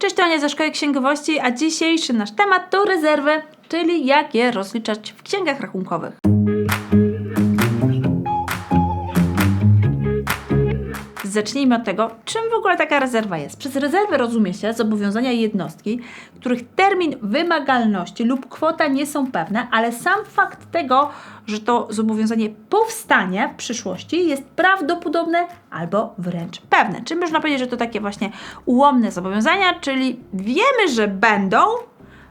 Cześć, to Ania ze Szkoły Księgowości, a dzisiejszy nasz temat to rezerwy, czyli jak je rozliczać w księgach rachunkowych. Zacznijmy od tego, czym w ogóle taka rezerwa jest. Przez rezerwę rozumie się zobowiązania jednostki, których termin wymagalności lub kwota nie są pewne, ale sam fakt tego, że to zobowiązanie powstanie w przyszłości jest prawdopodobne albo wręcz pewne. Czyli można powiedzieć, że to takie właśnie ułomne zobowiązania, czyli wiemy, że będą,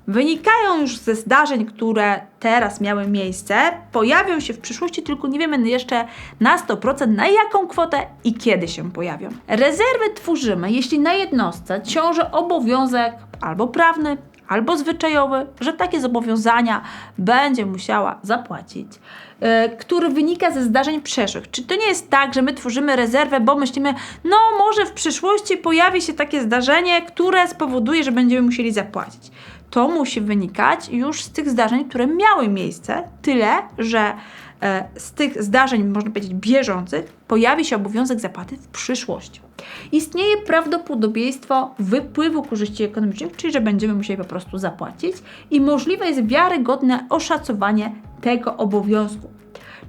wynikają już ze zdarzeń, które teraz miały miejsce, pojawią się w przyszłości, tylko nie wiemy jeszcze na 100% na jaką kwotę i kiedy się pojawią. Rezerwy tworzymy, jeśli na jednostce ciąży obowiązek albo prawny, albo zwyczajowy, że takie zobowiązania będzie musiała zapłacić, yy, który wynika ze zdarzeń przeszłych. Czy to nie jest tak, że my tworzymy rezerwę, bo myślimy, no może w przyszłości pojawi się takie zdarzenie, które spowoduje, że będziemy musieli zapłacić to musi wynikać już z tych zdarzeń, które miały miejsce, tyle, że e, z tych zdarzeń, można powiedzieć, bieżących, pojawi się obowiązek zapłaty w przyszłości. Istnieje prawdopodobieństwo wypływu korzyści ekonomicznych, czyli że będziemy musieli po prostu zapłacić, i możliwe jest wiarygodne oszacowanie tego obowiązku.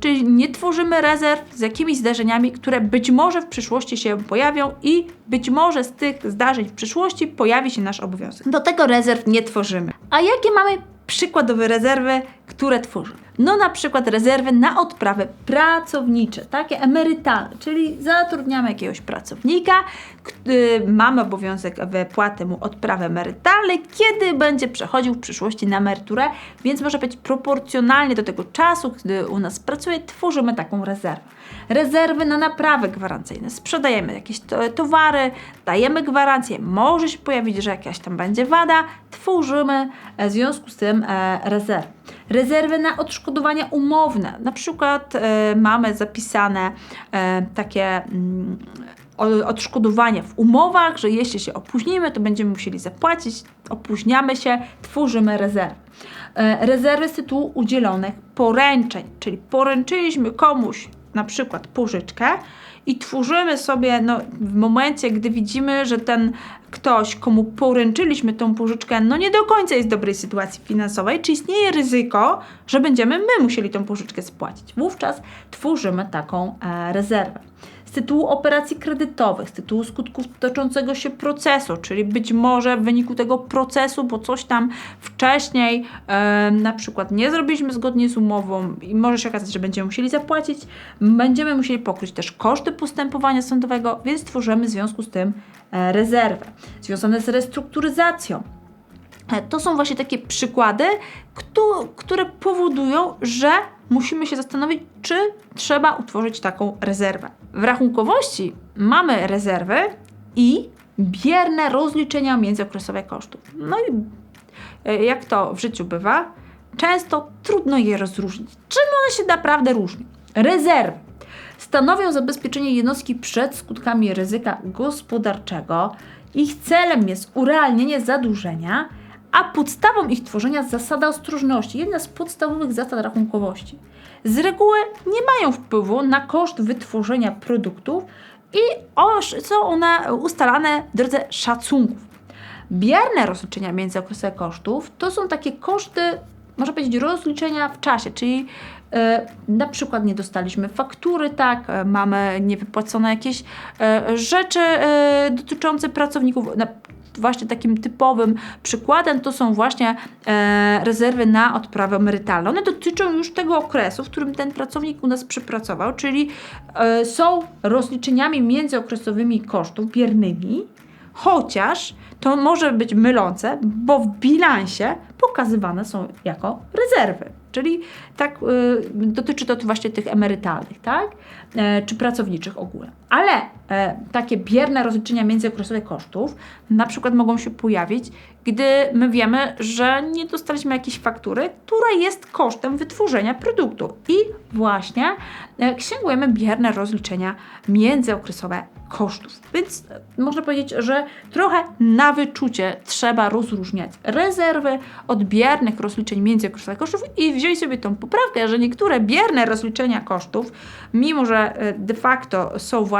Czyli nie tworzymy rezerw z jakimiś zdarzeniami, które być może w przyszłości się pojawią i być może z tych zdarzeń w przyszłości pojawi się nasz obowiązek. Do tego rezerw nie tworzymy. A jakie mamy przykładowe rezerwy, które tworzy. No na przykład rezerwy na odprawy pracownicze, takie emerytalne, czyli zatrudniamy jakiegoś pracownika, mamy obowiązek wypłaty mu odprawy emerytalnej, kiedy będzie przechodził w przyszłości na emeryturę, więc może być proporcjonalnie do tego czasu, gdy u nas pracuje, tworzymy taką rezerwę. Rezerwy na naprawy gwarancyjne. Sprzedajemy jakieś towary, dajemy gwarancję, może się pojawić, że jakaś tam będzie wada, tworzymy w związku z tym e, rezerwy rezerwy na odszkodowania umowne. Na przykład e, mamy zapisane e, takie mm, odszkodowania w umowach, że jeśli się opóźnimy, to będziemy musieli zapłacić, opóźniamy się, tworzymy rezerwy. E, rezerwy z tytułu udzielonych poręczeń, czyli poręczyliśmy komuś na przykład pożyczkę i tworzymy sobie, no, w momencie, gdy widzimy, że ten ktoś, komu poręczyliśmy tą pożyczkę, no nie do końca jest w dobrej sytuacji finansowej, czy istnieje ryzyko, że będziemy my musieli tą pożyczkę spłacić. Wówczas tworzymy taką e, rezerwę z tytułu operacji kredytowych, z tytułu skutków toczącego się procesu, czyli być może w wyniku tego procesu, bo coś tam wcześniej e, na przykład nie zrobiliśmy zgodnie z umową i może się okazać, że będziemy musieli zapłacić, będziemy musieli pokryć też koszty postępowania sądowego, więc tworzymy w związku z tym e, rezerwę związane z restrukturyzacją. E, to są właśnie takie przykłady, które powodują, że musimy się zastanowić, czy trzeba utworzyć taką rezerwę. W rachunkowości mamy rezerwy i bierne rozliczenia międzyokresowe kosztów. No i e, jak to w życiu bywa, często trudno je rozróżnić. Czym one się naprawdę różnią? Rezerwy stanowią zabezpieczenie jednostki przed skutkami ryzyka gospodarczego. Ich celem jest urealnienie zadłużenia a podstawą ich tworzenia zasada ostrożności, jedna z podstawowych zasad rachunkowości. Z reguły nie mają wpływu na koszt wytworzenia produktów i są one ustalane w drodze szacunków. Bierne rozliczenia międzyokresowe kosztów to są takie koszty, można powiedzieć, rozliczenia w czasie, czyli e, na przykład nie dostaliśmy faktury, tak, e, mamy niewypłacone jakieś e, rzeczy dotyczące pracowników, właśnie takim typowym przykładem to są właśnie e, rezerwy na odprawę emerytalną. One dotyczą już tego okresu, w którym ten pracownik u nas przypracował, czyli e, są rozliczeniami międzyokresowymi kosztów biernymi, chociaż to może być mylące, bo w bilansie pokazywane są jako rezerwy. Czyli tak y, dotyczy to właśnie tych emerytalnych, tak? E, czy pracowniczych ogóle. Ale e, takie bierne rozliczenia międzyokresowe kosztów na przykład mogą się pojawić, gdy my wiemy, że nie dostaliśmy jakiejś faktury, która jest kosztem wytworzenia produktu. I właśnie e, księgujemy bierne rozliczenia międzyokresowe kosztów. Więc e, można powiedzieć, że trochę na wyczucie trzeba rozróżniać rezerwy od biernych rozliczeń międzyokresowych kosztów i wziąć sobie tą poprawkę, że niektóre bierne rozliczenia kosztów, mimo że e, de facto są właśnie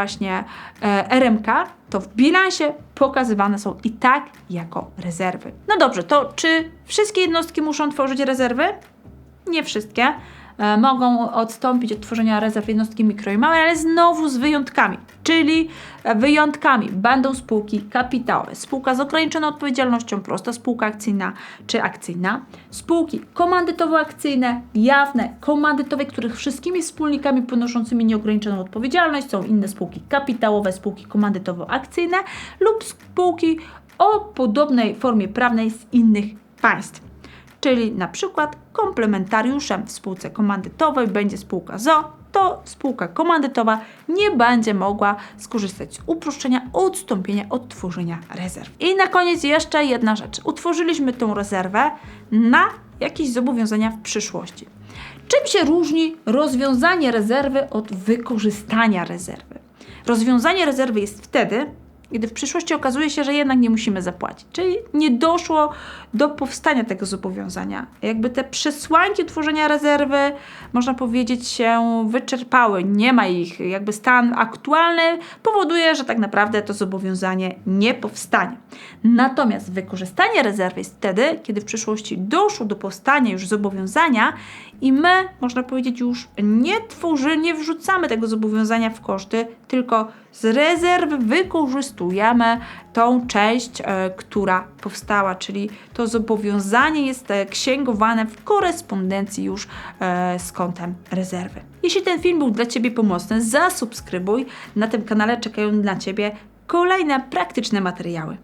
e, RMK, to w bilansie pokazywane są i tak jako rezerwy. No dobrze, to czy wszystkie jednostki muszą tworzyć rezerwy? Nie wszystkie. E, Mogą odstąpić od tworzenia rezerw jednostki mikro i małe, ale znowu z wyjątkami. Czyli wyjątkami. Będą spółki kapitałowe, spółka z ograniczoną odpowiedzialnością, prosta spółka akcyjna czy akcyjna, spółki komandytowo-akcyjne, jawne, komandytowe, których wszystkimi wspólnikami ponoszącymi nieograniczoną odpowiedzialność są inne spółki kapitałowe, spółki komandytowo-akcyjne lub spółki o podobnej formie prawnej z innych państw. Czyli na przykład komplementariuszem w spółce komandytowej będzie spółka ZO, to spółka komandytowa nie będzie mogła skorzystać z uproszczenia odstąpienia od tworzenia rezerw. I na koniec jeszcze jedna rzecz. Utworzyliśmy tą rezerwę na jakieś zobowiązania w przyszłości. Czym się różni rozwiązanie rezerwy od wykorzystania rezerwy? Rozwiązanie rezerwy jest wtedy, kiedy w przyszłości okazuje się, że jednak nie musimy zapłacić. Czyli nie doszło do powstania tego zobowiązania. Jakby te przesłanki tworzenia rezerwy, można powiedzieć, się wyczerpały. Nie ma ich. Jakby stan aktualny powoduje, że tak naprawdę to zobowiązanie nie powstanie. Natomiast wykorzystanie rezerwy jest wtedy, kiedy w przyszłości doszło do powstania już zobowiązania i my, można powiedzieć, już nie tworzymy, nie wrzucamy tego zobowiązania w koszty, tylko z rezerw wykorzystujemy tą część, e, która powstała, czyli to zobowiązanie jest e, księgowane w korespondencji już e, z kontem rezerwy. Jeśli ten film był dla Ciebie pomocny, zasubskrybuj. Na tym kanale czekają na Ciebie kolejne praktyczne materiały.